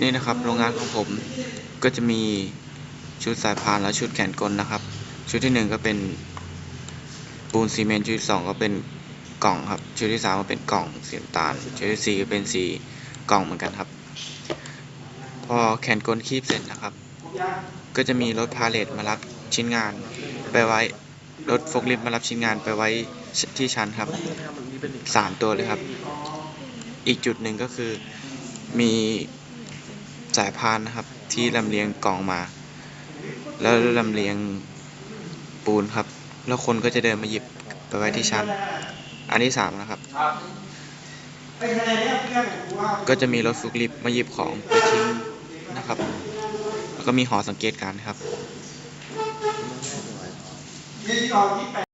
นี่นะครับโรงงานของผมก็จะมีชุดสายพานและชุดแขนกลนะครับ ชุดที่หนึ่งก็เป็นปูนซีเมนต์ชุดที่สองก็เป็นกล่องครับ ชุดที่สามก็เป็นกล่องสีน้ำตาล ชุดที่สี่ก็เป็นสีกล่องเหมือนกันครับ พอแขนกลคีบเสร็จนะครับ ก็จะมีรถพาเลทมารับชิ้นงานไปไว้รถโฟกลิฟต์มารับชิ้นงานไปไว้ที่ชั้นครับสามตัวเลยครับ อีกจุดหนึ่งก็คือมี สายพานนะครับ ที่ลำเลียงกล่องมา แล้วลำเลียงปูนครับ แล้วคนก็จะเดินมาหยิบไปไว้ที่ชั้น อันที่สามนะครับ ก็จะมีรถฟุกลิฟมาหยิบของไปทิ้งนะครับ แล้วก็มีหอสังเกตการณ์ครับ